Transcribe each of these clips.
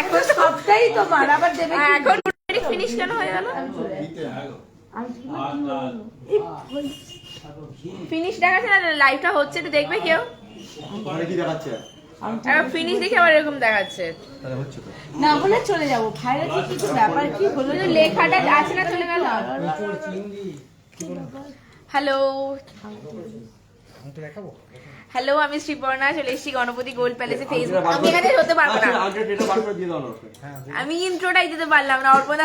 এখন সবটাই তোমার আবার দেবে? এখন ফিনিশ কেন হয়ে গেল? ফিনিশ দেখাচ্ছে না লাইভটা হচ্ছে তো দেখবে কেউ? ওখানে কি দেখাচ্ছে ফিনিশ দেখে আবার এরকম দেখাচ্ছে। তাহলে হচ্ছে তো না হলে চলে যাব। ভাইরা কি কিছু ব্যাপার? কি হলো লেখাটা আছে না চলে গেল? হ্যালো হ্যালো আমি শ্রীপর্ণা চলে এসেছি গণপতি গোল্ড প্যালেসে ফেসবুক আমি এখানে হতে পারব না। আগে ডেটা বার করে দিয়ে দাও না ওকে। আমি ইন্ট্রোটাই দিতে পারলাম না অর্পণা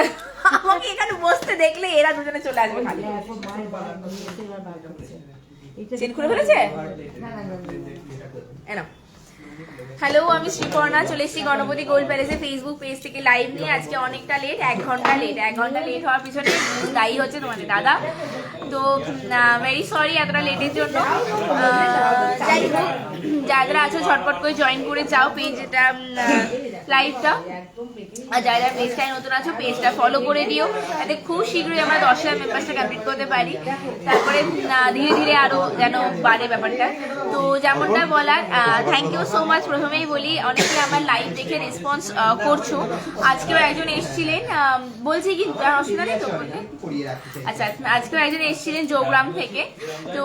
আমাকে এখানে বসতে দেখলে এরা দুজনে চলে আসবে খালি। চেন খুলে ফেলেছে? এনাও হ্যালো আমি শ্রীপর্ণা, চলে এসেছি গণপতি গোল্ড প্যালেসে ফেসবুক পেজ থেকে লাইভ নিয়ে। আজকে অনেকটা লেট এক ঘণ্টা লেট এক ঘণ্টা লেট হওয়ার পিছনে দায়ী হচ্ছে তোমাদের দাদা। তো ভেরি সরি এতটা লেটের জন্য। যাই হোক, যারা আছো ঝটপট করে জয়েন করে যাও পেজ এটা লাইভটা আর যারা যারা পেজটায় নতুন আছো, পেজটা ফলো করে দিও। যাতে খুব শীঘ্রই আমরা দশ হাজার মেম্বারসটা কমপ্লিট করতে পারি। তারপরে ধীরে ধীরে আরও যেন বাড়ে ব্যাপারটা। তো যেমনটা বলার থ্যাংক ইউ সো মাচ প্রথমেই বলি, অনেকে আমার লাইভ দেখে রেসপন্স করছ। আজকেও একজন এসেছিলেন বলছি কি অসুবিধা নেই তো আচ্ছা আজকেও একজন এসেছিলেন জৌগ্রাম থেকে। তো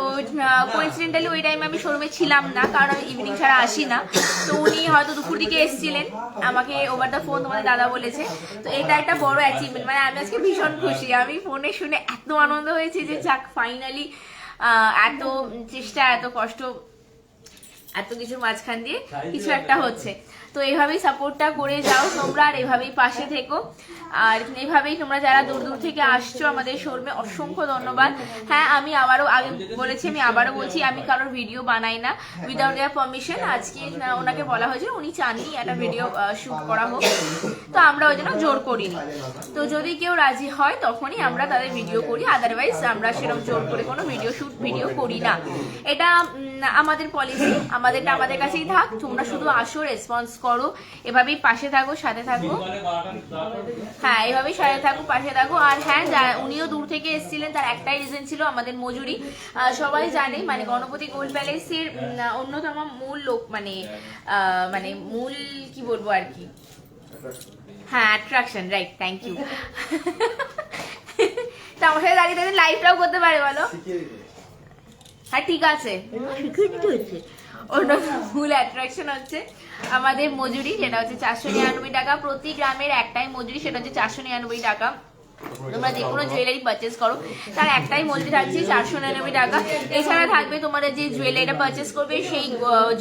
কোইন্সিডেন্টালি ওই টাইমে আমি শোরুমে ছিলাম না, কারণ আমি ইভিনিং ছাড়া আসি না। তো উনি হয়তো দুপুর দিকে এসেছিলেন। আমাকে ওভার দ্য ফোন তোমাদের দাদা বলেছে। তো এটা একটা বড় অ্যাচিভমেন্ট মানে আমি আজকে ভীষণ খুশি। আমি ফোনে শুনে এত আনন্দ হয়েছে যে যাক ফাইনালি এত চেষ্টা এত কষ্ট এত কিছুর মাঝখান দিয়ে কিছু একটা হচ্ছে। তো এইভাবেই সাপোর্টটা করে যাও তোমরা, আর এভাবেই পাশে থেকো। আর এইভাবেই তোমরা যারা দূর দূর থেকে আসছো আমাদের শোরুমে, অসংখ্য ধন্যবাদ। হ্যাঁ আমি আবারও আগে বলেছি, আমি আবারও বলছি, আমি কারোর ভিডিও বানাই না। উইদাউট দেয়ার পারমিশন আজকে ওনাকে বলা হয়েছিল উনি চাননি একটা ভিডিও শ্যুট করা হোক। তো আমরা ওই জন্য জোর করিনি। তো যদি কেউ রাজি হয়, তখনই আমরা তাদের ভিডিও করি আদারওয়াইজ আমরা সেরকম জোর করে কোনো ভিডিও শ্যুট ভিডিও করি না। এটা উম, আমাদের পলিসি আমাদেরটা আমাদের কাছেই থাক তোমরা শুধু আসো রেসপন্স করো এভাবেই পাশে থাকো সাথে থাকো। হ্যাঁ এভাবেই সাথে থাকো পাশে থাকো। আর হ্যাঁ উনিও দূর থেকে এসেছিলেন তার একটাই রিজন ছিল আমাদের মজুরি। সবাই জানে মানে গণপতি গোল্ড প্যালেসের অন্যতম মূল লোক মানে মানে মূল কি বলব আর কি? হ্যাঁ অ্যাট্রাকশন রাইট থ্যাংক ইউ তো আমার সাথে দাঁড়িয়ে দাঁড়িয়ে লাইভটাও করতে পারে বলো? হ্যাঁ ঠিক আছে। অন্য ভুল হচ্ছে আমাদের মজুরি, যেটা হচ্ছে চারশো নিরানব্বই টাকা। প্রতি গ্রামের একটাই মজুরি, সেটা হচ্ছে চারশো নিরানব্বই টাকা। তোমরা যে কোনো জুয়েলারি পারচেস করো। তার একটাই মজুরি থাকছে চারশো নিরানব্বই টাকা। এছাড়া থাকবে তোমাদের যে জুয়েলারিটা করবে, সেই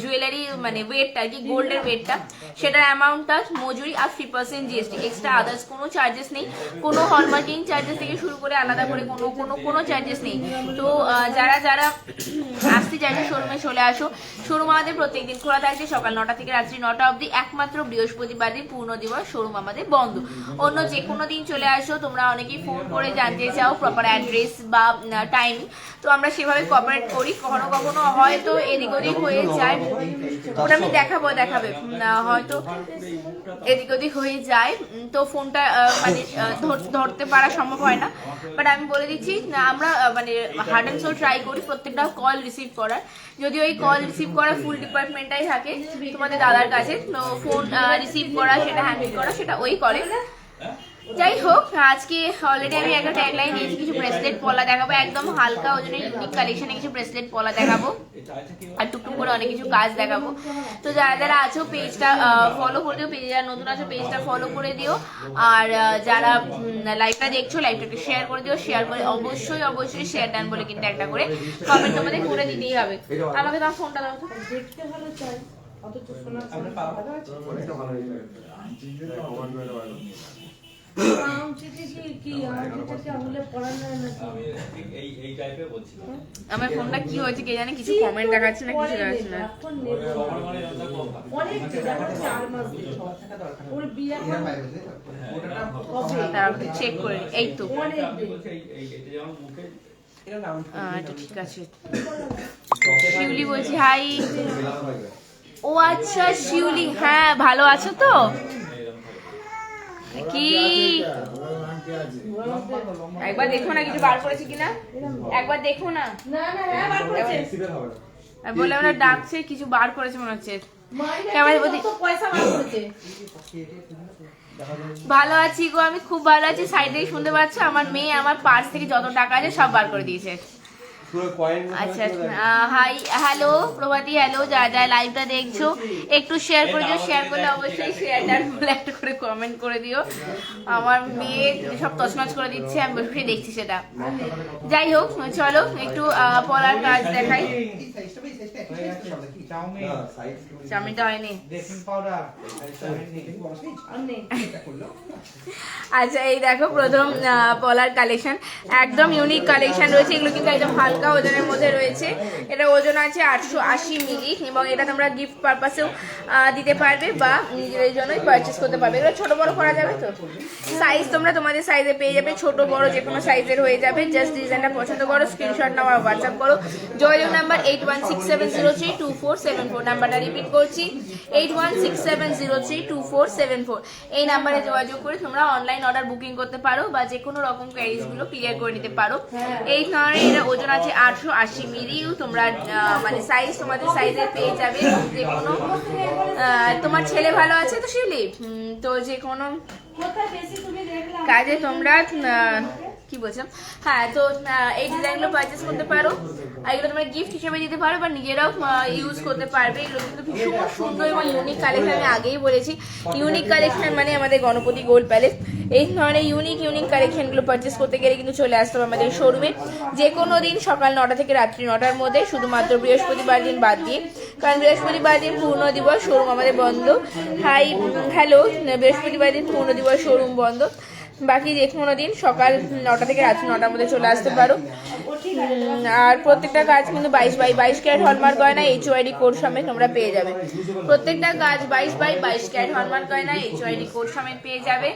জুয়েলারি মানে ওয়েটটা কি গোল্ডের ওয়েটটা সেটার অ্যামাউন্টটা মজুরি আর three percent GST extra others কোনো চার্জেস নেই। কোনো হলমার্কিং চার্জেস থেকে শুরু করে আলাদা করে কোনো কোনো কোনো চার্জেস নেই। তো যারা যারা আসতে চাইছে শোরুমে চলে আসো। শোরুম আমাদের প্রত্যেকদিন খোলা থাকছে সকাল নটা থেকে রাত্রি নটা অবধি। একমাত্র বৃহস্পতিবার দিন পূর্ণ দিবস শোরুম আমাদের বন্ধ। অন্য যে কোনো দিন চলে আসো, তোমরা অনেকেই ফোন করে জানতে চাও প্রপার অ্যাড্রেস বা টাইম তো আমরা সেভাবে কোঅপারেট করি, কখনো কখনো হয়তো এদিক ওদিক হয়ে যায়। ওটা আমি দেখাবো, দেখাবে হয়তো এদিক ওদিক হয়ে যায়। তো ফোনটা মানে ধর- ধরতে পারা সম্ভব হয় না। বাট আমি বলে দিচ্ছি আমরা মানে হার্ড অ্যান্ড সোল ট্রাই করি প্রত্যেকটা কল রিসিভ করার। যদিও এই কল রিসিভ করা ফুল ডিপার্টমেন্টটাই থাকে তোমাদের দাদার কাছে, তো ফোন রিসিভ করা, সেটা হ্যান্ডেল করা, সেটা ওই করে যাই হোক আজকে অলরেডি আমি একটা ট্যাগলাইন নিয়েছি কিছু ব্রেসলেট পলা দেখাবো। একদম হালকা ওজনের ইউনিক কালেকশনে কিছু ব্রেসলেট পলা দেখাবো। আর টুকটুক করে অনেক কিছু কাজ দেখাবো। তো যারা যারা আছো পেজটা ফলো করে দিও পেজে যারা নতুন আছো পেজটা ফলো করে দিও। আর যারা লাইভটা দেখছ লাইভটাকে শেয়ার করে দিও। শেয়ার করে অবশ্যই অবশ্যই শেয়ার ডান বলে কিন্তু একটা করে কমেন্ট তোমাদের করে দিতেই হবে। আমাকে তোমার ফোনটা দাও তো। দেখতে ভালো চাই শোনা অনেকটা ভালো হয়েছে। আমার ফোনটা কি হয়েছে কে জানে, কিছু কমেন্ট দেখাচ্ছে না, কিছু দেখাচ্ছে না। চেক করে। এই তো। ঠিক আছে। শিউলি বলছি হাই ও আচ্ছা শিউলি হ্যাঁ ভালো আছো তো? কি? একবার দেখো না কিছু বার করেছে কিনা? একবার দেখো না। না না হ্যাঁ। বলে ওরা ডাকছে কিছু বার করেছে মনে হচ্ছে। ভালো আছি গো আমি খুব ভালো আছি। সাইড থেকে শুনতে পাচ্ছ আমার মেয়ে আমার পার্স থেকে যত টাকা আছে সব বার করে দিয়েছে। আচ্ছা হাই হ্যালো প্রভাতী হ্যালো যা যা লাইভটা দেখছ। একটু শেয়ার করে দিও শেয়ার করলে অবশ্যই শেয়ারটার একটা করে কমেন্ট করে দিও। আমার মেয়ে সব তছনছ করে দিচ্ছে আমি বসে দেখছি সেটা। যাই হোক চলো একটু পড়ার কাজ দেখাই। চাউমিনটা হয়নি। Baking powder? আর নেই। আচ্ছা এই দেখো প্রথম পলার কালেকশন একদম ইউনিক কালেকশন রয়েছে। এগুলো কিন্তু একদম হালকা ওজনের মধ্যে রয়েছে। এটা ওজন আছে আটশো আশি মিলি এবং এটা তোমরা গিফট পারপাসেও দিতে পারবে বা নিজেদের জন্যই পারচেস করতে পারবে। এগুলো ছোট বড় করা যাবে তো? সাইজ তোমরা তোমাদের সাইজে পেয়ে যাবে। ছোট বড় যে কোনো সাইজের হয়ে যাবে। জাস্ট ডিজাইনটা পছন্দ করো। স্ক্রিনশট নাও আর হোয়াটসঅ্যাপ করো। যোগাযোগ number eight one six seven zero three two four seven four নাম্বারটা রিপিট করছি। Eight one six seven zero three two four seven four এই নাম্বারে যোগাযোগ করে তোমরা অনলাইন অর্ডার বুকিং করতে পারো বা যে কোনো রকম কোয়ারিজগুলো ক্লিয়ার করে নিতে পারো। এই ধরনের এটা ওজন আছে আটশো আশি মিলিও। তোমরা মানে সাইজ তোমাদের সাইজে পেয়ে যাবে। যে কোনো তোমার ছেলে ভালো আছে তো শিউলি তো যে কোনো কাজে তোমরা কি বলছিলাম? হ্যাঁ তো এই ডিজাইনগুলো পারচেস করতে পারো। আর এগুলো তোমরা গিফট হিসেবে দিতে পারো, বা নিজেরাও ইউজ করতে পারবে। এগুলো কিন্তু ভীষণ সুন্দর এবং ইউনিক কালেকশন আমি আগেই বলেছি। ইউনিক কালেকশন মানে আমাদের গণপতি গোল্ড প্যালেস এই ধরনের ইউনিক ইউনিক কালেকশনগুলো পারচেস করতে গেলে কিন্তু চলে আসতে হবে আমাদের শোরুমে যে কোনো দিন সকাল নটা থেকে রাত্রি নটার মধ্যে, শুধুমাত্র বৃহস্পতিবার দিন বাদ দিয়ে। কারণ বৃহস্পতিবার দিন পূর্ণ দিবস শোরুম আমাদের বন্ধ। হাই হ্যালো বৃহস্পতিবার দিন পূর্ণ দিবস শোরুম বন্ধ। বাকি যে কোনো দিন, সকাল নটা থেকে রাত্রি নটার মধ্যে চলে আসতে পারো। আর প্রত্যেকটা গাছ কিন্তু বাইশ বাই বাইশ ক্যারেট হলমার্ক গয়না এইচ ওয়াইডি কোড সমেত তোমরা পেয়ে যাবে। প্রত্যেকটা গাছ বাইশ বাই বাইশ ক্যারেট হলমার্ক গয়না এইচ ওয়াইডি কোড সমেত পেয়ে যাবে।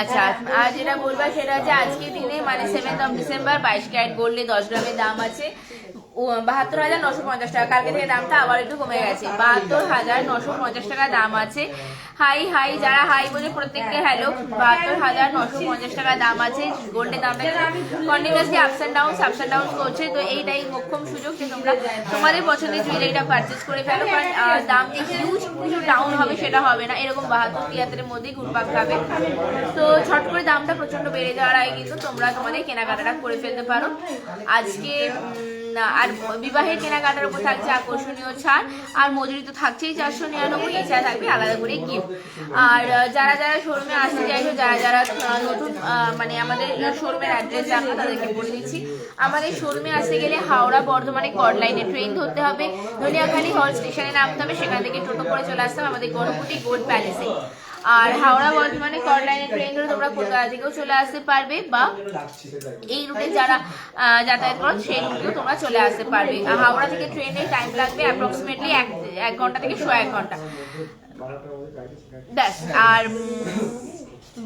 আচ্ছা আর যেটা বলবা সেটা হচ্ছে আজকে দিনে মানে সেভেন্থ অফ ডিসেম্বর বাইশ ক্যারেট গোল্ডে দশ গ্রামের দাম আছে। বাহাত্তর হাজার নশো পঞ্চাশ টাকা। কালকে থেকে দামটা আবার একটু কমে গেছে। বাহাত্তর হাজার নশো পঞ্চাশ টাকা দাম আছে। হাই হাই, যারা হাই বলে প্রত্যেককে হ্যালো বাহাত্তর হাজার নশো পঞ্চাশ টাকা দাম আছে। গোল্ডের দামটা continuously ups and down ups and down করছে। তো এইটাই মোক্ষম সুযোগ যে তোমরা তোমাদের পছন্দের জুয়েলারিটা পারচেস করে ফেলো। কারণ দাম যে হিউজ কিছু ডাউন হবে সেটা হবে না। এরকম বাহাত্তর তিয়াত্তরের মধ্যেই ঘুরপাক খাবে। তো ছট করে দামটা প্রচণ্ড বেড়ে যাওয়ার আগে কিন্তু তোমরা তোমাদের কেনাকাটাটা করে ফেলতে পারো। আজকে আর বিবাহের কেনাকাটার উপর থাকছে আকর্ষণীয় ছাড়। আর মজুরি তো থাকছেই, চারশো নিরানব্বই এছাড়া থাকবে, আলাদা করে গিফট আর যারা যারা শোরুমে আসতে চাইছো, যারা যারা নতুন মানে আমাদের শোরুমের অ্যাড্রেস জানো তাদেরকে বলে দিচ্ছি। আমাদের শোরুমে আসতে গেলে হাওড়া বর্ধমানে কড লাইনে ট্রেন ধরতে হবে। ধনিয়াখালী হল স্টেশনে নামতে হবে, সেখান থেকে টোটো করে চলে আসতে হবে আমাদের গণপতি গোল্ড প্যালেসে আর হাওড়া বর্ধমানে কড লাইনে ট্রেন ধরে তোমরা কলকাতা থেকেও চলে আসতে পারবে বা এই রুটে যারা যাতায়াত করো, সেই রুটেও তোমরা চলে আসতে পারবে। হাওড়া থেকে ট্রেনে টাইম লাগবে অ্যাপ্রক্সিমেটলি এক এক ঘণ্টা থেকে শো এক ঘণ্টা। আর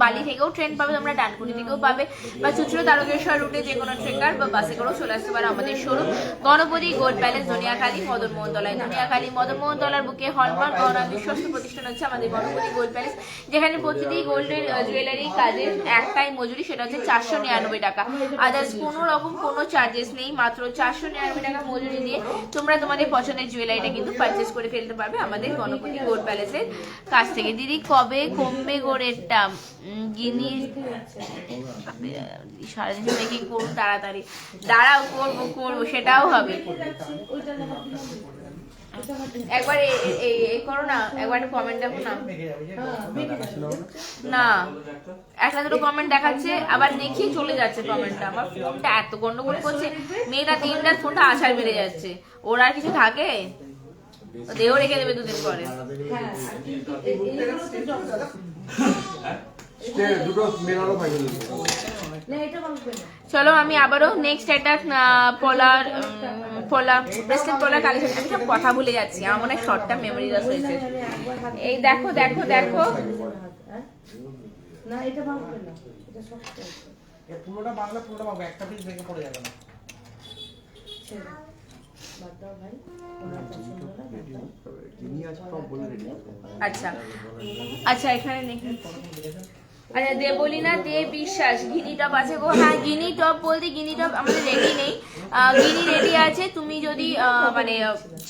বালি থেকেও ট্রেন পাবে, তোমরা ডানকুনি থেকেও পাবে। বা চুচড়ো তারকেশ্বর রুটে যে কোনো ট্রেকার বা বাসে করেও চলে আসতে পারো আমাদের showroom Ganapati gold palace Dhaniakhali Madan Mohan তলায়। ধনিয়াখালী মদন মোহন তলার বুকে হলমার্ক গহনা বিশ্বস্ত প্রতিষ্ঠান হচ্ছে আমাদের গণপতি গোল্ড প্যালেস যেখানে প্রতিটি গোল্ডের জুয়েলারি কাজের একটাই মজুরি, সেটা হচ্ছে চারশো নিরানব্বই টাকা। আদার্স কোনো রকম কোনো চার্জেস নেই, মাত্র চারশো নিরানব্বই টাকা মজুরি দিয়ে তোমরা তোমাদের পছন্দের জুয়েলারিটা কিন্তু পারচেস করে ফেলতে পারবে আমাদের গণপতি গোল্ড প্যালেসের কাছ থেকে। দিদি, কবে কমবে গো রেটটা গিনি সারাদিন মেকিং করুন তাড়াতাড়ি? দাঁড়াও করব করব সেটাও হবে। একবার এই করো না একবার কমেন্ট দেখো না। না একটা দুটো কমেন্ট দেখাচ্ছে আবার দেখিয়ে চলে যাচ্ছে কমেন্টটা আমার ফোনটা এত গন্ডগোল করছে মেয়েটা তিনটার ফোনটা আশার বেড়ে যাচ্ছে। ওর আর কিছু থাকে? দেহ রেখে দেবে দুদিন পরে। চলো আমি আবারও নেক্সট একটা পলার পলা ব্রেসলেট পলার কালেকশন আমি সব কথা ভুলে যাচ্ছি। আমার মনে হয় শর্টটা মেমোরি লস হয়েছে। এই দেখো দেখো দেখো? না এটা বাঁচবে না। এটা শক্ত এ পুরোটা বাংলা পুরোটা পাবো একটা পিস ভেঙে পড়ে যাবে না। আচ্ছা। আচ্ছা এখানে দেখি। আচ্ছা দেবলিনা দে বিশ্বাস। গিনি টপ আছে গো। হ্যাঁ গিনি টপ বলতে গিনি টপ আমাদের রেডি নেই। গিনি রেডি আছে। তুমি যদি মানে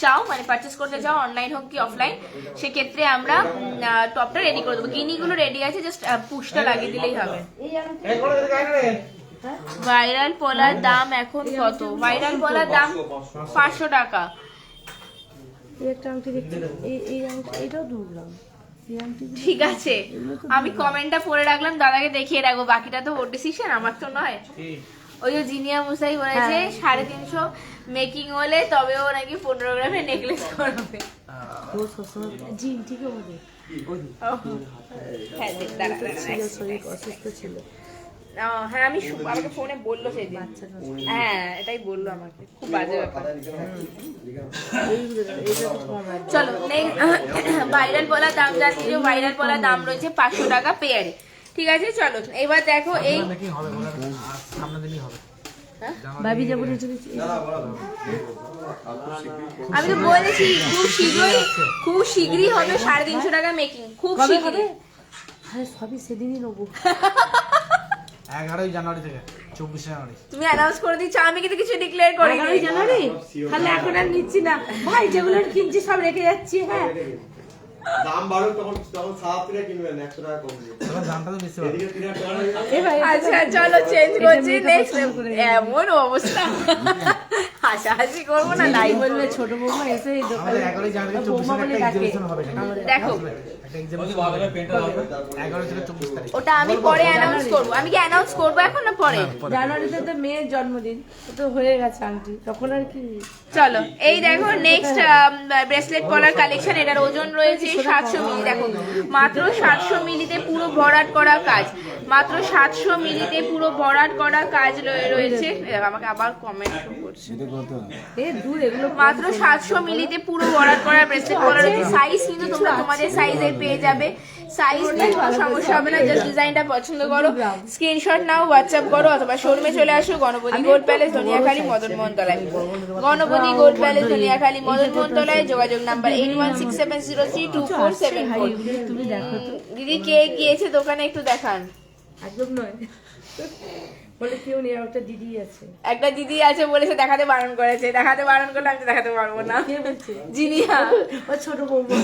চাও মানে পারচেস করতে চাও অনলাইন হোক কি অফলাইন সেক্ষেত্রে আমরা টপটা রেডি করে দেবো। গিনিগুলো রেডি আছে জাস্ট পুশটা লাগিয়ে দিলেই হবে। ভাইরাল পলার দাম এখন কত? ভাইরাল পলার দাম পাঁচশো টাকা। এই একটা আংটি দেখছি। এই এই আংটি এটাও দু গ্রাম। ঠিক আছে। আমি কমেন্টটা পড়ে রাখলাম দাদাকে দেখিয়ে রাখব। বাকিটা তো ওর ডিসিশন আমার তো নয়। ওই যে জিনিয়া মুসাই বলেছে সাড়ে তিনশো মেকিং হলে তবে ও নাকি পনেরো গ্রামে নেকলেস করবে। জি ঠিকই বলে হ্যাঁ হ্যাঁ আমি আমাকে ফোনে বলল সেদিন। হ্যাঁ এটাই বলল আমাকে। খুব বাজে ব্যাপার। চলো ভাইরাল বলা দাম জানছি যে ভাইরাল বলা দাম রয়েছে পাঁচশো টাকা পেয়ারে ঠিক আছে চলো এবার দেখো এই নাকি হবে বলে আর সামনের দিনই হবে। ভাবি যাব নিচে নিচে আমি তো বলেছি খুব শীঘ্রই খুব শীঘ্রই হবে সাড়ে তিনশো টাকা মেকিং খুব শীঘ্রই। সবই সেদিনই নেব। এগারোই জানুয়ারি থেকে চব্বিশে জানুয়ারি। তুমি অ্যানাউন্স করে দিচ্ছ আমি কিন্তু কিছু ডিক্লেয়ার করি এগারোই জানুয়ারি? তাহলে এখন আর নিচ্ছি না। ভাই যেগুলো কিনছি সব রেখে যাচ্ছি হ্যাঁ। দাম বাড়ুক তখন তখন সাহাত্রীরা কিনবেন একশো টাকা কম দামটা তো বেশি হবে এদিকে তিন হাজার টাকা এ ভাই আচ্ছা চলো চেঞ্জ করছি নেক্সট। এমন অবস্থা। হাসাহাসি করব না নাই বললে ছোট বৌমা এসে বৌমা বলে ডাকে। দেখো। ওটা আমি পরে অ্যানাউন্স করব। আমি কি অ্যানাউন্স করব এখন না পরে? জানুয়ারিতে তো মেয়ের জন্মদিন। তো হয়ে গেছে আংটি তখন আর কি? চলো এই দেখো নেক্সট ব্রেসলেট পলার কালেকশন এটার ওজন রয়েছে সাতশো মিলি দেখো। মাত্র সাতশো মিলিতে পুরো ভরাট করা কাজ। মাত্র সাতশো মিলিতে পুরো ভরাট করা কাজ রয়েছে। আমাকে আবার কমেন্ট করছে। এ দূর এগুলো মাত্র সাতশো মিলিতে পুরো ভরাট করা ব্রেসলেট পলা রয়েছে। সাইজ কিন্তু তোমরা তোমাদের সাইজের পেয়ে যাবে। সাইজ নিয়ে কোনো সমস্যা হবে না জাস্ট ডিজাইনটা পছন্দ করো। স্ক্রিনশট নাও হোয়াটসঅ্যাপ করো অথবা শোরুমে চলে আসো গণপতি গোল্ড প্যালেস ধনিয়াখালী মদন মোহন তলায় গণপতি গোল্ড প্যালেস ধনিয়াখালী মদন মোহন তলায় যোগাযোগ number eight one six seven zero three two four seven four তুমি দেখো তো। দিদি কে গিয়েছে দোকানে একটু দেখান। একদম নয়। বলে কেউ নেই একটা দিদি আছে। একটা দিদি আছে বলেছে দেখাতে বারণ করেছে। দেখাতে বারণ করলে আমি দেখাতে পারব না। কে বলছে? জিনিয়া। ও ছোট বৌমা।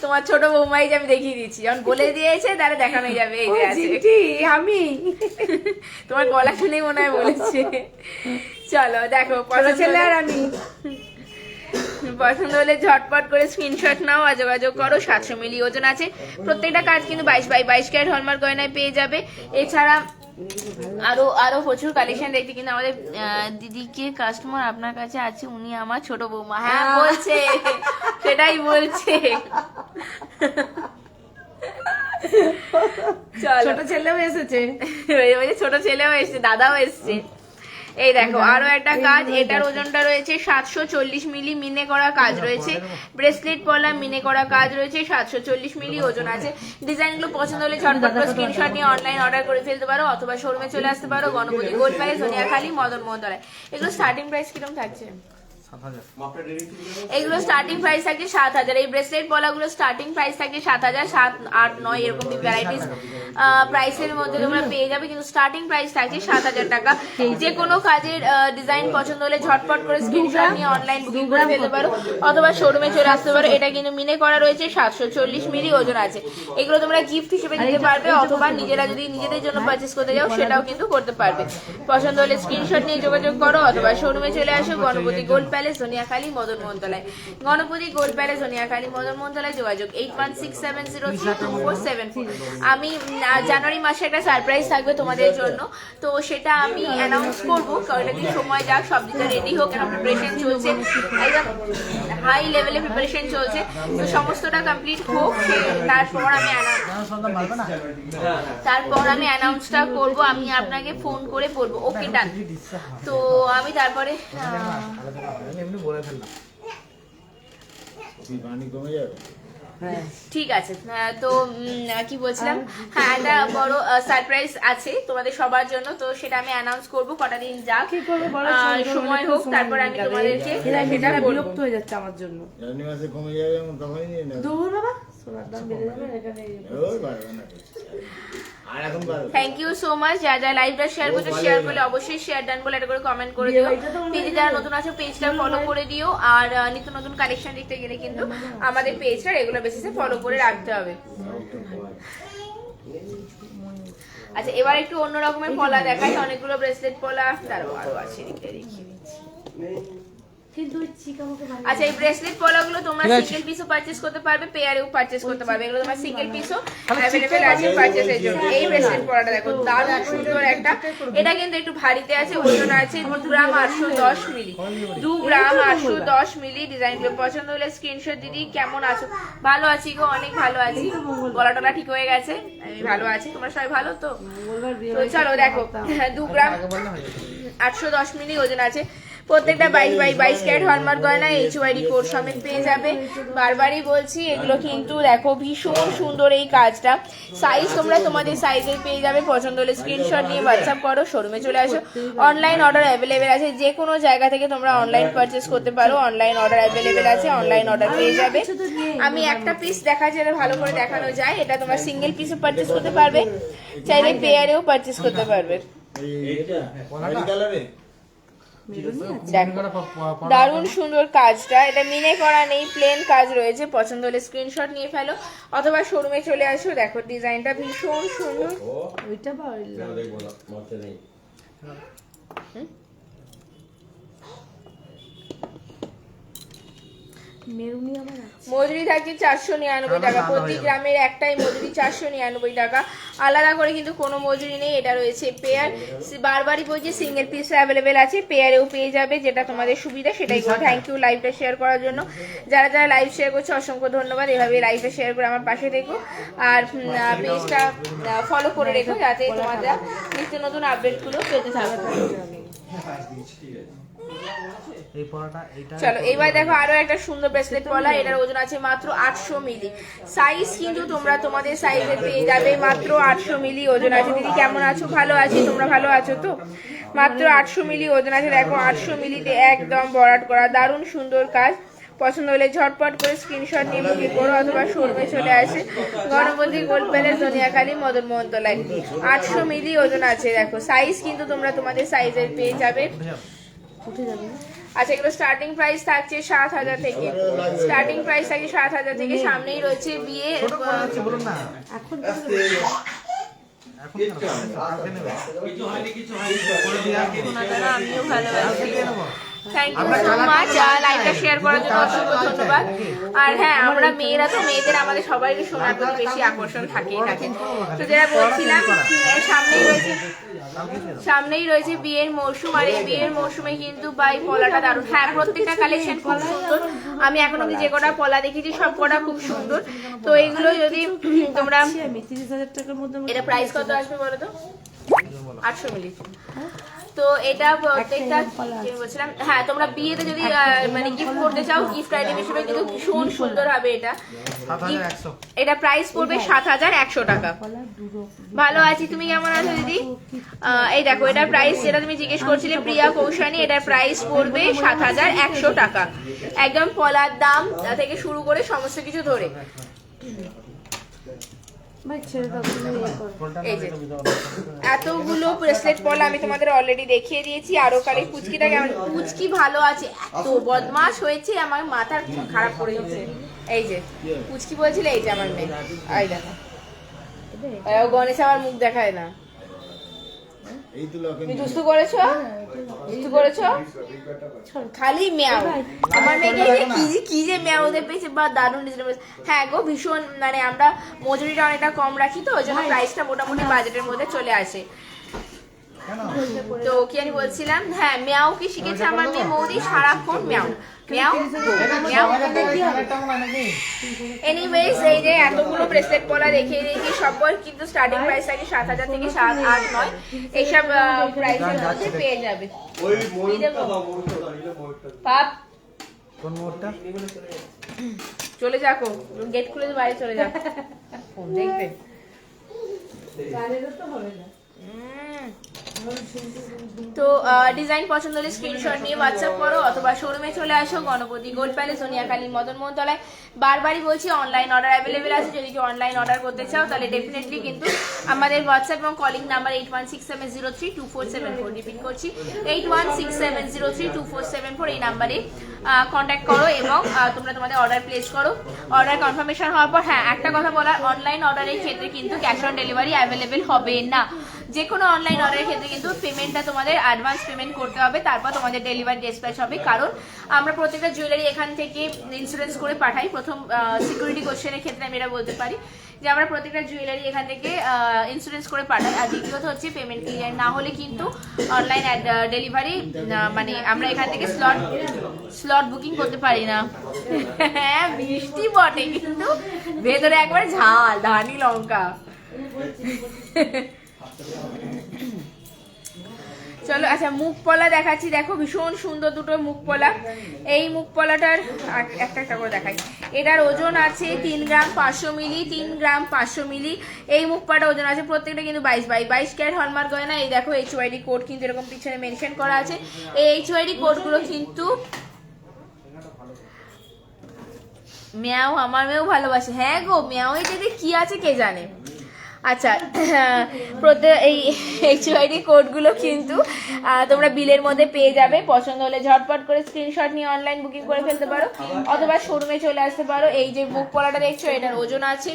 তোমার ছোট বৌমাই যে আমি দেখিয়ে দিচ্ছি। যখন বলে দিয়েছে তাহলে দেখানোই যাবে এই যে আছে। আমি। তোমার গলা শুনেই মনে হয় বলেছে। চলো দেখো ছেলে আর আমি। পছন্দ হলে ঝটপট করে স্ক্রিনশট নাও আর যোগাযোগ করো সাতশো মিলি ওজন আছে। প্রত্যেকটা কাজ কিন্তু বাইশ বাই বাইশ ক্যারেট হলমার্ক গয়নায় পেয়ে যাবে। এছাড়া আরও আরও প্রচুর কালেকশন দেখতে কিন্তু আমাদের দিদিকে কাস্টমার আপনার কাছে আছে উনি আমার ছোট বৌমা। হ্যাঁ বলছে। সেটাই বলছে। ছোট ছেলেও এসেছে। ছোট ছেলেও এসছে দাদাও এসছে। এই দেখো আরও একটা কাজ এটার ওজনটা রয়েছে সাতশো চল্লিশ মিলি মিনে করা কাজ রয়েছে। ব্রেসলেট পলা মিনে করা কাজ রয়েছে সাতশো চল্লিশ মিলি ওজন আছে। ডিজাইনগুলো পছন্দ হলে ঝটপট স্ক্রিনশট নিয়ে অনলাইন অর্ডার করে ফেলতে পারো অথবা শোরুমে চলে আসতে পারো গণপতি গোল্ড প্যালেস সোনিয়াখালী মদন মোহনতলায় এগুলো স্টার্টিং প্রাইস কীরকম থাকছে? এগুলো স্টার্টিং প্রাইস থাকে সাত হাজার। এই ব্রেসলেট পলাগুলো স্টার্টিং প্রাইস থাকে সাত হাজার সাত আট নয় এরকম ভ্যারাইটিস প্রাইসের মধ্যে তোমরা পেয়ে যাবে কিন্তু স্টার্টিং প্রাইস থাকে সাত হাজার টাকা। যে কোনো কাজের ডিজাইন পছন্দ হলে ঝটপট করে স্ক্রিনশট নিয়ে অনলাইন বুকিং করে ফেলতে পারো অথবা শোরুমে চলে আসতে পারো। এটা কিন্তু মিনে করা রয়েছে সাতশো চল্লিশ মিলি ওজন আছে। এগুলো তোমরা গিফট হিসেবে দিতে পারবে অথবা নিজেরা যদি নিজেদের জন্য পারচেস করতে যাও সেটাও কিন্তু করতে পারবে। পছন্দ হলে স্ক্রিনশট নিয়ে যোগাযোগ করো অথবা শোরুমে চলে আসো গণপতি গোল্ড প্যালেস সোনিয়াখালী মদন মোহনতলায় গণপতি গোল্ড প্যালেস সোনিয়াখালী মদন মোহনতলায় যোগাযোগ eight one six seven zero three two four seven আমি জানুয়ারি মাসে একটা সারপ্রাইজ থাকবে তোমাদের জন্য। তো সেটা আমি অ্যানাউন্স করব কয়টা দিন সময় যাক, সব দিকটা রেডি হোক কেন প্রিপারেশন চলছে। একদম হাই লেভেলে প্রিপারেশন চলছে। তো সমস্তটা কমপ্লিট হোক তারপর আমি তারপর আমি অ্যানাউন্সটা করব, আমি আপনাকে ফোন করে বলব। ওকে ডান তো আমি তারপরে আমি এমনি বলে ফেললাম। হ্যাঁ। ঠিক আছে। তো কি বলছিলাম? হ্যাঁ একটা বড় সারপ্রাইজ আছে তোমাদের সবার জন্য তো সেটা আমি অ্যানাউন্স করব কটা দিন যাক। কি করবে সময় সময় হোক তারপর আমি তোমাদেরকে সেটা বিরক্ত হয়ে যাচ্ছে আমার জন্য। কমে যাবে তখনই দূর বাবা? থ্যাংক ইউ সো মাচ যারা যারা লাইভটা শেয়ার করছ শেয়ার করলে অবশ্যই শেয়ার ডান বলে এটা করে কমেন্ট করে দিও। পেজে যারা নতুন আছে পেজটা ফলো করে দিও। আর নিত্য নতুন কালেকশন দেখতে গেলে কিন্তু আমাদের পেজটা রেগুলার বেসিসে ফলো করে রাখতে হবে। আচ্ছা এবার একটু অন্য রকমের পলা দেখাই। অনেকগুলো ব্রেসলেট পলা তারও আরও আছে দেখিয়ে দিচ্ছি। কিন্তু আচ্ছা এই ব্রেসলেট পলাগুলো তোমরা সিঙ্গেল পিসও পারচেজ করতে পারবে পেয়ারেও পারচেজ করতে পারবে। এগুলো তোমার সিঙ্গেল পিসও অ্যাভেলেবেল আছে পারচেজের জন্য এই ব্রেসলেট পলাটা দেখো দারুণ সুন্দর একটা এটা কিন্তু একটু ভারীতে আছে ওজন আছে দু গ্রাম আটশো দশ মিলি। দু গ্রাম আটশো দশ মিলি ডিজাইনগুলো পছন্দ হলে স্ক্রিনশট দিদি কেমন আছো? ভালো আছি গো অনেক ভালো আছি। গলা টলা ঠিক হয়ে গেছে আমি ভালো আছি। তোমরা সবাই ভালো তো? তো চলো দেখো দু গ্রাম আগে বললে হয়ে যেত। আটশো দশ মিলি ওজন আছে। প্রত্যেকটা বাইশ বাই বাইশ ক্যারেট হলমার্ক গয়না এইচ ওয়াইডি কোড সমেত পেয়ে যাবে। বারবারই বলছি এগুলো কিন্তু দেখো ভীষণ সুন্দর এই কাজটা। সাইজ তোমরা তোমাদের সাইজের পেয়ে যাবে পছন্দ হলে স্ক্রিনশট নিয়ে হোয়াটসঅ্যাপ করো শোরুমে চলে আসো। অনলাইন অর্ডার অ্যাভেলেবেল আছে যে কোনো জায়গা থেকে তোমরা অনলাইন পারচেস করতে পারো অনলাইন অর্ডার অ্যাভেলেবেল আছে অনলাইন অর্ডার পেয়ে যাবে। আমি একটা পিস দেখা যেটা ভালো করে দেখানো যায় এটা তোমরা সিঙ্গেল পিসও পারচেস করতে পারবে। চাইলে পেয়ারেও পারচেস করতে পারবে। এইটা দারুণ সুন্দর কাজটা। এটা মিনে করা নেই প্লেন কাজ রয়েছে। পছন্দ হলে স্ক্রিনশট নিয়ে ফেলো। অথবা শোরুমে চলে আসো। দেখো ডিজাইনটা ভীষণ সুন্দর। ওইটা বা ওই দেখব না মতে নেই মেরুনি আমার আছে মজুরি থাকে চারশো নিরানব্বই টাকা প্রতি গ্রামের একটাই মজুরি চারশো নিরানব্বই টাকা আলাদা করে কিন্তু কোনো মজুরি নেই এটা রয়েছে পেয়ার বারবারই বলছি সিঙ্গেল পিস অ্যাভেলেবেল আছে পেয়ারেও পেয়ে যাবে যেটা তোমাদের সুবিধা সেটাই করো থ্যাংক ইউ লাইভটা শেয়ার করার জন্য যারা যারা লাইভ শেয়ার করছে অসংখ্য ধন্যবাদ এভাবে লাইভটা শেয়ার করে আমার পাশে দেখো আর পেজটা ফলো করে রেখো যাতে তোমাদের নিত্য নতুন আপডেটগুলো পেতে থাকো এই পড়াটা এইটা চলো এবার দেখো আরও একটা সুন্দর ব্রেসলেট পলা এটার ওজন আছে মাত্র আটশো মিলি। সাইজ কিন্তু তোমরা তোমাদের সাইজে পেয়ে যাবে মাত্র আটশো মিলি ওজন আছে। দিদি কেমন আছো? ভালো আছি তোমরা ভালো আছো তো? মাত্র আটশো মিলি ওজন আছে। দেখো আটশো মিলিতে একদম বরাট করা দারুণ সুন্দর কাজ। পছন্দ হলে ঝটপট করে স্ক্রিনশট নিয়ে বুকিং করো অথবা শোরুমে চলে আসে। গণপতি গোল্ড প্যালেস দুনিয়াখালী মদন মোহনতলায় আটশো মিলি ওজন আছে দেখো। সাইজ কিন্তু তোমরা তোমাদের সাইজের পেয়ে যাবে। আচ্ছা এগুলো স্টার্টিং প্রাইস থাকছে সাত হাজার থেকে। স্টার্টিং প্রাইস থাকছে সাত হাজার থেকে সামনেই রয়েছে বিয়ে আমিও ভালোবাসি। থ্যাংক ইউ সো মাচ লাইভটা শেয়ার করার জন্য অসংখ্য ধন্যবাদ। আর হ্যাঁ আমরা মেয়েরা তো মেয়েদের আমাদের সবাই সোনার প্রতি বেশি আকর্ষণ থাকেই থাকে। তো যেটা বলছিলাম সামনেই রয়েছে। সামনেই রয়েছে বিয়ের মৌসুম আর এই বিয়ের মৌসুমে কিন্তু বাই পলাটা দারুণ। হ্যাঁ প্রত্যেকটা কালেকশন খুব সুন্দর। আমি এখন অব্দি যে কটা পলা দেখেছি সব কটা খুব সুন্দর। তো এইগুলো যদি তোমরা এটা প্রাইস কত আসবে বলো তো? আটশো মিলি। তো এটা প্রত্যেকটা বলছিলাম? হ্যাঁ তোমরা বিয়েতে যদি মানে গিফট করতে চাও গিফট আইটেম হিসেবে কিন্তু ভীষণ সুন্দর হবে এটা। এটা প্রাইস পড়বে সাত হাজার একশো টাকা। ভালো আছি তুমি কেমন আছো দিদি? এই দেখো এটার প্রাইস যেটা তুমি জিজ্ঞেস করছিলে প্রিয়া কৌশানী এটার প্রাইস পড়বে সাত হাজার একশো টাকা। একদম পলার দাম থেকে শুরু করে সমস্ত কিছু ধরে ভাই ছেড়ে দাও তুমি ইয়ে করো ফোনটা এই যে। এতগুলো ব্রেসলেট পরলে আমি তোমাদের অলরেডি দেখিয়ে দিয়েছি। আরও কালি পুচকিটা কেমন? পুচকি ভালো আছে এত বদমাস হয়েছে আমার মাথা খারাপ করে গেছে এই যে পুচকি বলছিল এই যে আমার মেয়ে। এই দেখো। গণেশ আমার মুখ দেখায় না। দুস্তু করেছ? খালি ম্যাও। আমার মেয়েকে যে কি যে কি যে ম্যাও ওদের পেয়েছে বা দারুণ হ্যাঁ গো ভীষণ মানে আমরা মজুরিটা অনেকটা কম রাখি তো ওই জন্য প্রাইসটা মোটামুটি বাজেটের মধ্যে চলে আসে। তো কি আমি বলছিলাম? হ্যাঁ ম্যাও কি শিখেছে আমার মেয়ে মৌদি? সারাক্ষণ ম্যাও। ম্যাও? ম্যাও এনিওয়েজ এই যে এতগুলো ব্রেসলেট পলা দেখিয়ে দিয়েছি কিন্তু স্টার্টিং প্রাইস থাকে সাত হাজার থেকে সাত আট নয় এইসব প্রাইসের মধ্যে পেয়ে যাবে। ওই কি দেবো? পাপ। কোন মোড়টা চলে যাকো গেট খুলে বাইরে চলে যাও দেখবে? গানেরও তো হবে না উম, তো ডিজাইন পছন্দ হলে স্ক্রিনশট নিয়ে হোয়াটসঅ্যাপ করো অথবা শোরুমে চলে আসো গণপতি গোল্ড প্যালেস সোনিয়াকালী মদন মোহনতলায়। বারবারই বলছি অনলাইন অর্ডার অ্যাভেলেবেল আছে। যদি কেউ অনলাইন অর্ডার করতে চাও, তাহলে ডেফিনেটলি কিন্তু আমাদের হোয়াটসঅ্যাপ এবং calling number eight one six seven zero three two four seven four repeat করছি। Eight one six seven zero three two four seven four এই নাম্বারে কন্ট্যাক্ট করো এবং তোমরা তোমাদের অর্ডার প্লেস করো। অর্ডার কনফার্মেশন হওয়ার পর হ্যাঁ একটা কথা বলার অনলাইন অর্ডারের ক্ষেত্রে কিন্তু ক্যাশ অন ডেলিভারি অ্যাভেলেবেল হবে না। যে কোনো অনলাইন অর্ডারের ক্ষেত্রে কিন্তু পেমেন্টটা তোমাদের অ্যাডভান্স পেমেন্ট করতে হবে, তারপর তোমাদের ডেলিভারি ডিসপ্যাচ হবে। কারণ আমরা প্রত্যেকটা জুয়েলারি এখান থেকে ইন্স্যুরেন্স করে পাঠাই। প্রথম সিকিউরিটি কোশ্চেনের ক্ষেত্রে আমি এটা বলতে পারি যে আমরা প্রত্যেকটা জুয়েলারি এখান থেকে ইন্স্যুরেন্স করে পাঠাই। আর দ্বিতীয়ত হচ্ছে পেমেন্ট ক্লিয়ার না হলে কিন্তু অনলাইন ডেলিভারি মানে আমরা এখান থেকে স্লট স্লট বুকিং করতে পারি না। হ্যাঁ বৃষ্টি বটে কিন্তু। ভেতরে একবার ঝাল, ধানি লঙ্কা। চলো আচ্ছা মুখ পলা দেখাচ্ছি। দেখো, ভীষণ সুন্দর দুটো মুখ পলা। এই মুখ পলাটার একটা একটা করে দেখাই। এটার ওজন আছে তিন গ্রাম পাঁচশো মিলি, তিন গ্রাম পাঁচশো মিলি। এই মুখ পাটা ওজন আছে প্রত্যেকটা কিন্তু বাইশ বাই বাইশ ক্যারেট হলমার্ক গয়না এই দেখো এইচ ওয়াইডি কোড কিন্তু এরকম পিছনে মেনশন করা আছে। এই এইচ ওয়াইডি কোডগুলো কিন্তু মেয়াও, আমার মেয়েও ভালোবাসে। হ্যাঁ গো মেয়াও এটাতে কি আছে কে জানে? আচ্ছা প্রত্যেক এই এইচওআইডি কোডগুলো কিন্তু তোমরা বিলের মধ্যে পেয়ে যাবে। পছন্দ হলে ঝটপট করে স্ক্রিনশট নিয়ে অনলাইন বুকিং করে ফেলতে পারো। অথবা শোরুমে চলে আসতে পারো। এই যে বুক পলাটা দেখছ, এটার ওজন আছে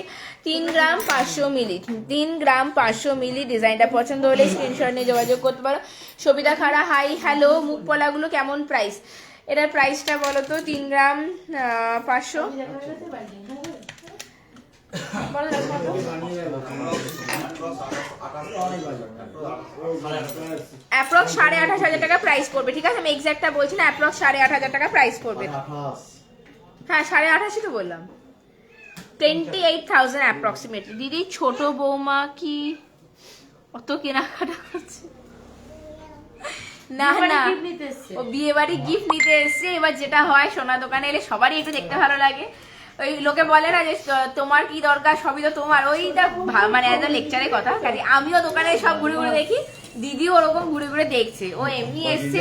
তিন গ্রাম পাঁচশো মিলি, তিন গ্রাম পাঁচশো মিলি ডিজাইনটা পছন্দ হলে স্ক্রিনশট নিয়ে যোগাযোগ করতে পারো। সবিতা খাড়া হাই হ্যালো মুখ পলাগুলো কেমন প্রাইস এটার প্রাইসটা বলো তো, তিন গ্রাম পাঁচশো? অ্যাপ্রক্স সাড়ে আঠাশ হাজার টাকা প্রাইস পড়বে ঠিক আছে? আমি এক্সাক্টটা বলছি না অ্যাপ্রক্স সাড়ে আট হাজার টাকা প্রাইস পড়বে। হ্যাঁ সাড়ে আঠাশই তো বললাম। টোয়েন্টি এইট থাউজেন্ড অ্যাপ্রক্সিমেটলি দিদি ছোট বৌমা কি অত কেনাকাটা করছে? না না। ও বিয়ে বাড়ি গিফট নিতে এসছে। এবার যেটা হয় সোনা দোকানে এলে সবারই একটু দেখতে ভালো লাগে। ওই লোকে বলে না যে তোমার কি দরকার? সবই তো তোমার। ওইটা মানে এজ লেকচারের কথা। কাজে আমিও দোকানে সব ঘুরে ঘুরে দেখি। দিদিও ওরকম ঘুরে ঘুরে দেখছে। ও এমনি এসছে।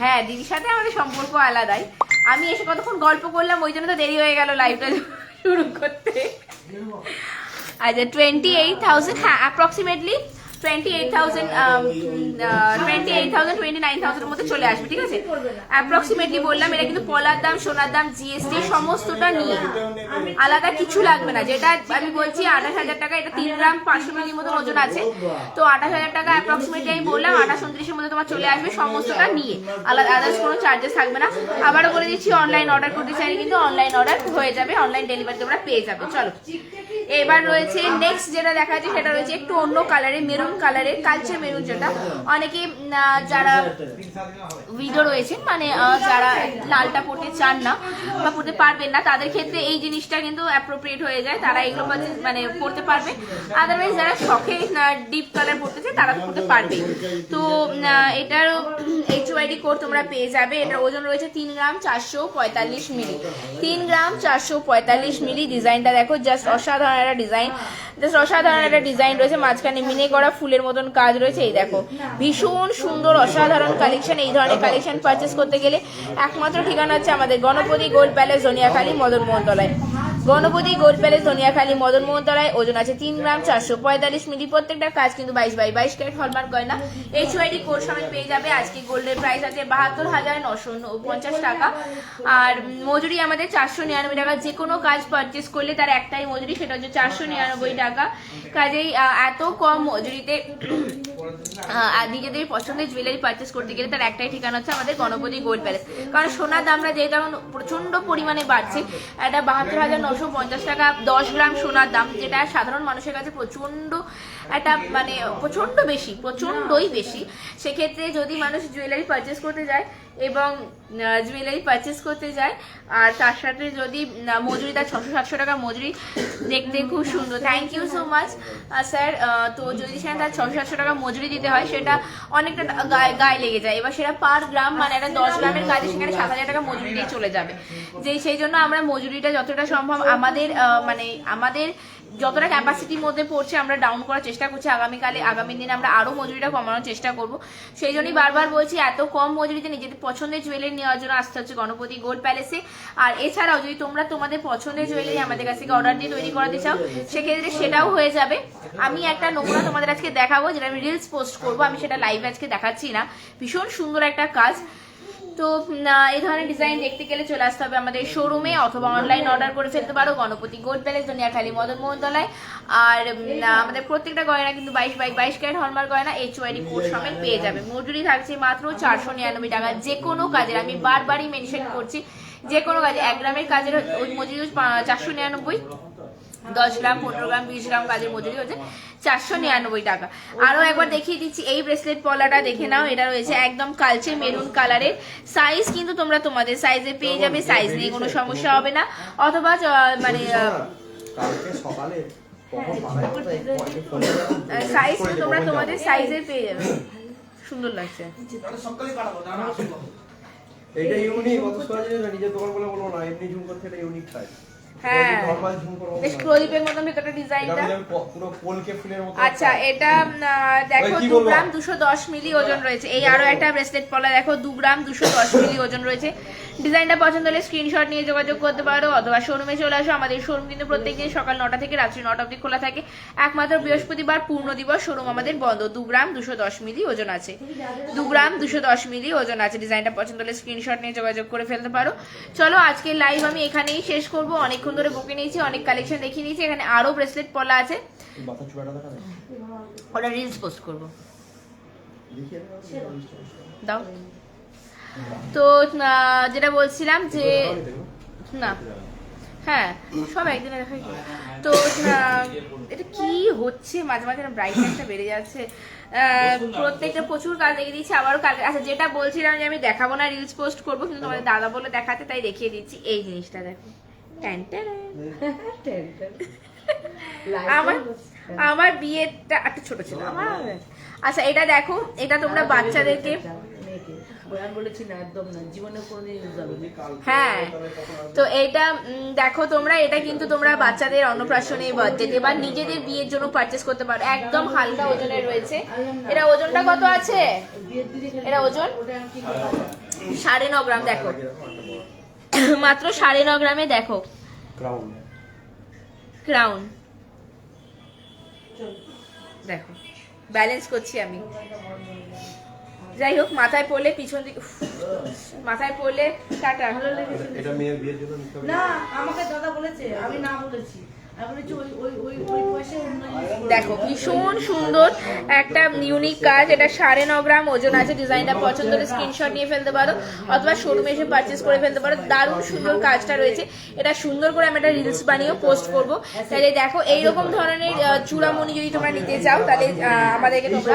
হ্যাঁ দিদির সাথে আমাদের সম্পর্ক আলাদাই। আমি এসে কতক্ষণ গল্প করলাম ওই জন্য তো দেরি হয়ে গেল লাইভটা শুরু করতে। আচ্ছা টোয়েন্টি এইট থাউজেন্ড হ্যাঁ approximately twenty eight thousand twenty eight thousand twenty nine থাউজেন্ডের মধ্যে চলে আসবে, ঠিক আছে? অ্যাপ্রক্সিমেটলি বললাম, এটা কিন্তু পলার দাম, সোনার দাম জিএসটি সমস্তটা নিয়ে। আলাদা কিছু লাগবে না, যেটা আমি বলছি আঠাশ হাজার টাকা, এটা তিন গ্রাম পাঁচশো মিলির মতো ওজন আছে। তো আঠাশ হাজার টাকা অ্যাপ্রক্সিমেটলি আমি বললাম, আঠাশ উনত্রিশের মধ্যে তোমার চলে আসবে সমস্তটা নিয়ে। আলাদা আদার্স কোনো চার্জেস থাকবে না। আবারও বলে দিচ্ছি অনলাইন অর্ডার করতে চাইলে কিন্তু অনলাইন অর্ডার হয়ে যাবে অনলাইন ডেলিভারি তোমরা পেয়ে যাবে। চলো। এবার রয়েছে নেক্সট যেটা দেখা যাচ্ছে, সেটা রয়েছে একটু অন্য কালারে মেরুন কালারের কালচে মেরুন যেটা। অনেকে যারা উইডো রয়েছেন মানে যারা লালটা পড়তে চান না বা পড়তে পারবেন না, তাদের ক্ষেত্রে এই জিনিসটা কিন্তু অ্যাপ্রোপ্রিয়েট হয়ে যায়। তারা এগুলো মানে পড়তে পারবে। আদারওয়াইজ যারা শখে ডিপ কালার পড়তে চায়, তারা পড়তে পারবে। তো এটার এইচ ওয়াইডি কোড তোমরা পেয়ে যাবে। এটার ওজন রয়েছে তিন গ্রাম চারশো পঁয়তাল্লিশ মিলি। তিন গ্রাম চারশো পঁয়তাল্লিশ মিলি। ডিজাইনটা দেখো জাস্ট অসাধারণ একটা ডিজাইন। জাস্ট অসাধারণ একটা ডিজাইন রয়েছে। মাঝখানে মিনে করা ফুলের মতন কাজ রয়েছে। এই দেখো, ভীষণ সুন্দর, অসাধারণ কালেকশন এই ধরনের কালেকশন পারচেস করতে গেলে একমাত্র ঠিকানা হচ্ছে আমাদের গণপতি গোল্ড প্যালেস জনিয়াখালী মদন মোহনতলায় গণপতি গোল্ড প্যালেস, ধনিয়াখালী মদন মোহনতলায় ওজন আছে তিন গ্রাম, চারশো পঁয়তাল্লিশ মিলি। প্রত্যেকটা কাজ কিন্তু বাইশ বাই বাইশ ক্যারেট হলমার্ক গয়না। এইচ ওয়াইডি কোড সমেত পেয়ে যাবে। আজকে গোল্ডের প্রাইস আছে বাহাত্তর হাজার নশো পঞ্চাশ টাকা। আর মজুরি আমাদের চারশো নিরানব্বই টাকা। যে কোনো কাজ পারচেস করলে তার একটাই মজুরি, সেটা হচ্ছে চারশো নিরানব্বই টাকা। কাজেই এত কম মজুরিতে নিজেদের পছন্দের জুয়েলারি পারচেস করতে গেলে তার একটাই ঠিকানা হচ্ছে আমাদের গণপতি গোল্ড প্যালেস কারণ সোনার দামটা যেহেতু এখন প্রচণ্ড পরিমাণে বাড়ছে, এটা বাহাত্তর হাজার নশো পঞ্চাশ টাকা দশ গ্রাম সোনার দাম, যেটা সাধারণ মানুষের কাছে প্রচণ্ড একটা মানে প্রচণ্ড বেশি প্রচন্ডই বেশি। সেক্ষেত্রে যদি মানুষ জুয়েলারি পারচেস করতে যায় এবং জুয়েলারি পারচেস করতে যায় আর তার সাথে যদি মজুরি তার ছশো সাতশো টাকা মজুরি দেখতে খুব সুন্দর। Thank you so much sir তো যদি সেখানে তার ছশো সাতশো টাকা মজুরি দিতে হয় সেটা অনেকটা গায়ে গায়ে লেগে যায়। এবার সেটা পার গ্রাম মানে একটা দশ গ্রামের কাজে সেখানে সাত হাজার টাকা মজুরি দিয়ে চলে যাবে। যে সেই জন্য আমরা মজুরিটা যতটা সম্ভব আমাদের মানে আমাদের যতটা ক্যাপাসিটির মধ্যে পড়ছে, আমরা ডাউন করার চেষ্টা করছি। আগামীকালে, আগামী দিনে আমরা আরও মজুরিটা কমানোর চেষ্টা করব। সেই জন্যই বারবার বলছি, এত কম মজুরিতে নিজেদের পছন্দের জুয়েলারি নেওয়ার জন্য আসতে হচ্ছে গণপতি গোল্ড প্যালেসে আর এছাড়াও, যদি তোমরা তোমাদের পছন্দের জুয়েলারি আমাদের কাছ থেকে অর্ডার দিয়ে তৈরি করাতে চাও, সেক্ষেত্রে সেটাও হয়ে যাবে। আমি একটা নমুনা তোমাদের আজকে দেখাবো, যেটা আমি রিলস পোস্ট করব। আমি সেটা লাইভ আজকে দেখাচ্ছি না। ভীষণ সুন্দর একটা কাজ। তো এই ধরনের ডিজাইন দেখতে গেলে চলে আসতে হবে আমাদের শোরুমে অথবা অনলাইন অর্ডার করে ফেলতে পারো। গণপতি গোল্ড প্যালেস দুনিয়াখালী মদন মোহনতলায় আর আমাদের প্রত্যেকটা গয়না কিন্তু বাইশ বাই বাইশ ক্যারেট হলমার্ক গয়না এইচ ওয়াইডি কোড সমেত পেয়ে যাবে। মজুরি থাকছে মাত্র চারশো নিরানব্বই টাকা। যে কোনো কাজের, আমি বারবারই মেনশন করছি, যে কোনো কাজে, এক গ্রামের কাজের ওই মজুরি চারশো নিরানব্বই। দশ গ্রাম, পনেরো গ্রাম, বিশ গ্রাম কাজের মজুরি হচ্ছে চারশো নিরানব্বই টাকা। আরও একবার দেখিয়ে দিচ্ছি, এই ব্রেসলেট পলাটা দেখে নাও, এটা রয়েছে একদম কালচে মেরুন কালারের সাইজ কিন্তু তোমরা তোমাদের সাইজে পেয়ে যাবে সাইজ নিয়ে কোনো সমস্যা হবে না। অথবা মানে সাইজ তোমরা তোমাদের সাইজে পেয়ে যাবে। সুন্দর লাগছে। এটা ইউনিক অত সহজে নিজের দোকান বলে বলব না, এমনি ঝুম করতে এটা ইউনিক কাজ হ্যাঁ। বেশ প্রদীপের মতন ভেতরটা ডিজাইনটা পুরো পোলকে ফুলের মতো আচ্ছা এটা দেখো দু গ্রাম দুশো দশ মিলি ওজন রয়েছে। এই আরও একটা ব্রেসলেট পলা দেখো দু গ্রাম দুশো দশ মিলি ওজন রয়েছে। ডিজাইনটা পছন্দ হলে স্ক্রিনশট নিয়ে যোগাযোগ করতে পারো, অথবা শোরুমে চলে আসো। আমাদের শোরুম কিন্তু প্রত্যেকদিন সকাল নটা থেকে রাত্রি নটা অবধি খোলা থাকে। একমাত্র বৃহস্পতিবার পূর্ণ দিবস শোরুম আমাদের বন্ধ। দু গ্রাম দুশো দশ মিলি ওজন আছে। দু গ্রাম দুশো দশ মিলি ওজন আছে। ডিজাইনটা পছন্দ হলে স্ক্রিনশট নিয়ে যোগাযোগ করে ফেলতে পারো। চলো আজকে লাইভ আমি এখানেই শেষ করব। অনেকক্ষণ ধরে বুকে নিয়েছি, অনেক কালেকশন দেখিয়ে নিয়েছি। এখানে আরও ব্রেসলেট পলা আছে। ওটা রিলস পোস্ট করব। দাও। তো যেটা বলছিলাম যে না। হ্যাঁ সব একদিনে দেখাই তো এটা কি হচ্ছে? মাঝে মাঝে ব্রাইটনেসটা বেড়ে যাচ্ছে। প্রত্যেকটা প্রচুর কাজ দেখে দিচ্ছি আবারও কালকে আচ্ছা যেটা বলছিলাম যে আমি দেখাবো না রিলস পোস্ট করব কিন্তু তোমাদের দাদা বলে দেখাতে তাই দেখিয়ে দিচ্ছি। এই জিনিসটা দেখো। আমার আমার বিয়েটা একটা ছোট ছিল। আমার আচ্ছা এটা দেখো এটা তোমরা বাচ্চাদেরকে আমি বলেছি না একদম না জীবনে কোনোদিন ইউজ হবে হ্যাঁ তো এটা দেখো তোমরা এটা কিন্তু তোমরা বাচ্চাদের অন্নপ্রাশনে বার্থডে বা নিজেদের বিয়ের জন্য পারচেস করতে পারো একদম হালকা ওজনের রয়েছে। এটা ওজনটা কত আছে? এটা ওজন? সাড়ে ন গ্রাম দেখো। মাত্র সাড়ে ন গ্রামে দেখো। ক্রাউন দেখো। ব্যালেন্স করছি আমি। যাই হোক মাথায় পড়লে পিছন দিকে মাথায় পড়লে টাটা। ভালো লেগেছে এটা মেয়ের বিয়ের জন্য না আমাকে দাদা বলেছে আমি না বলেছি। দেখো ভীষণ সুন্দর একটা ইউনিক কাজ। এটা সাড়ে ন গ্রাম ওজন আছে ডিজাইনটা পছন্দ হলে স্ক্রিনশট নিয়ে ফেলতে পারো অথবা শোরুমে এসে পারচেস করে ফেলতে পারো। দারুণ সুন্দর কাজটা রয়েছে। এটা সুন্দর করে আমি একটা রিলস বানিয়েও পোস্ট করব। তাহলে দেখো এইরকম ধরনের চূড়ামণি যদি তোমরা নিতে চাও তাহলে আমাদেরকে তোমরা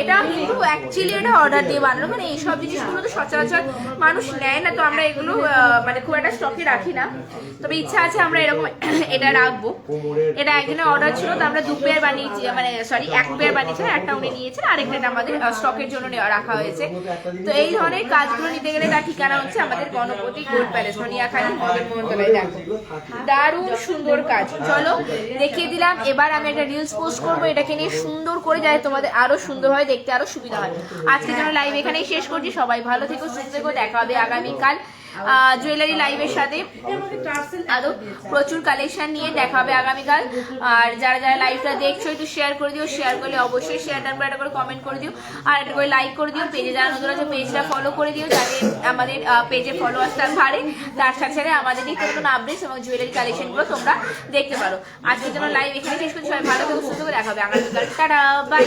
এটা কিন্তু অ্যাকচুয়ালি এটা অর্ডার দিয়ে বানানো মানে এইসব জিনিসগুলো তো সচরাচর মানুষ নেয় না তো আমরা এগুলো মানে খুব একটা স্টকে রাখি না। তবে ইচ্ছা আছে আমরা এরকম এটা রাখব। এটা একজনের অর্ডার ছিল তো আমরা দু পেয়ার বানিয়েছি মানে সরি এক পেয়ার বানিয়েছি একটা উনি নিয়েছেন আরেকটা এটা আমাদের স্টকের জন্য রাখা হয়েছে। তো এই ধরনের কাজগুলো নিতে গেলে তার ঠিকানা হচ্ছে আমাদের গণপতি গোল্ড প্যালেস মনিয়াখালী মদন মোহনতলায় দেখো। দারুণ সুন্দর কাজ। চলো দেখিয়ে দিলাম এবার আমি একটা রিলস পোস্ট করব এটাকে নিয়ে সুন্দর করে যায় তোমাদের আরও সুন্দর হয় দেখতে আরও সুবিধা হয়। আজকে যেন লাইভ এখানেই শেষ করছি সবাই ভালো থেকো সুস্থ থেকো দেখা হবে আগামীকাল। জুয়েলারি লাইভের সাথে। আরও প্রচুর কালেকশন নিয়ে দেখা হবে আগামীকাল। আর যারা যারা লাইভটা দেখছ, একটু শেয়ার করে দিও। শেয়ার করলে অবশ্যই শেয়ারটা করে একটা করে কমেন্ট করে দিও। আর একটা করে লাইক করে দিও। পেজে যারা নতুন আছে পেজটা ফলো করে দিও, যাতে আমাদের পেজে ফলোয়ার্সটা বাড়ে। তার সাথে সাথে আমাদের এই নতুন আপডেটস এবং জুয়েলারি কালেকশনগুলো তোমরা দেখতে পারো। আজকের জন্য লাইভ এখানে শেষ করছি। সবাই ভালো থেকে, সুস্থ করে দেখা হবে আগামীকাল। Tata bye